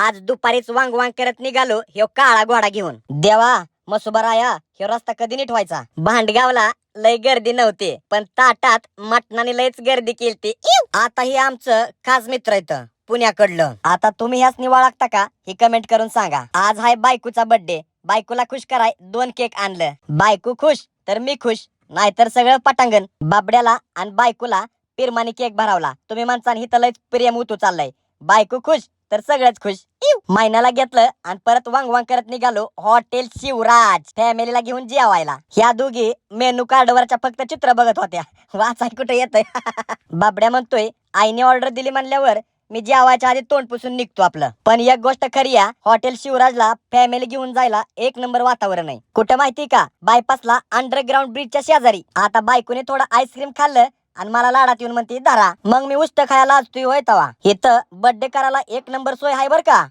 आज दुपारीच वांग वांग करत निघालो ह्यो काळा घोडा घेऊन. देवा मसुबराया ह्यो रस्ता कधी नीट व्हायचा भांडगावला लय गर्दी नव्हती पण ताटात मटणाने लयच गर्दी केली आता हे आमचं खास मित्र येतं पुण्याकडलं. आता तुम्ही ह्याच निवाळागता का? हे कमेंट करून सांगा. आज हाय बायकूचा बर्थडे बायकोला खुश कराय दोन केक आणलं. बायको खुश तर मी खुश. नाहीतर सगळं पटांगण. बाबड्याला आणि बायकोला पिरमानी केक भरावला. तुम्ही माणसाने हिथं लयच प्रेम उतू चाललंय. बायको खुश तर सगळंच खुश. महिन्याला घेतलं आणि परत वांग वांग करत निघालो हॉटेल शिवराज फॅमिलीला घेऊन जेवायला. ह्या दोघी मेनू कार्डवरच्या फक्त चित्र बघत होत्या. वाचाय कुठे येतंय? बाबड्या म्हणतोय आईने ऑर्डर दिली म्हणल्यावर मी जेवायच्या आधी तोंड पुसून निघतो आपलं. पण एक गोष्ट खरी आहे हॉटेल शिवराजला फॅमिली घेऊन जायला एक नंबर वातावरण आहे. कुठं माहिती का? बायपासला अंडरग्राऊंड ब्रिजच्या शेजारी. आता बायकोने थोडं आईस्क्रीम खाल्लं आणि मला लाडात येऊन म्हणते धरा मग मी उष्ट खायला असतोय होय तवा. इथं बर्थडे करायला एक नंबर सोय आहे बर का?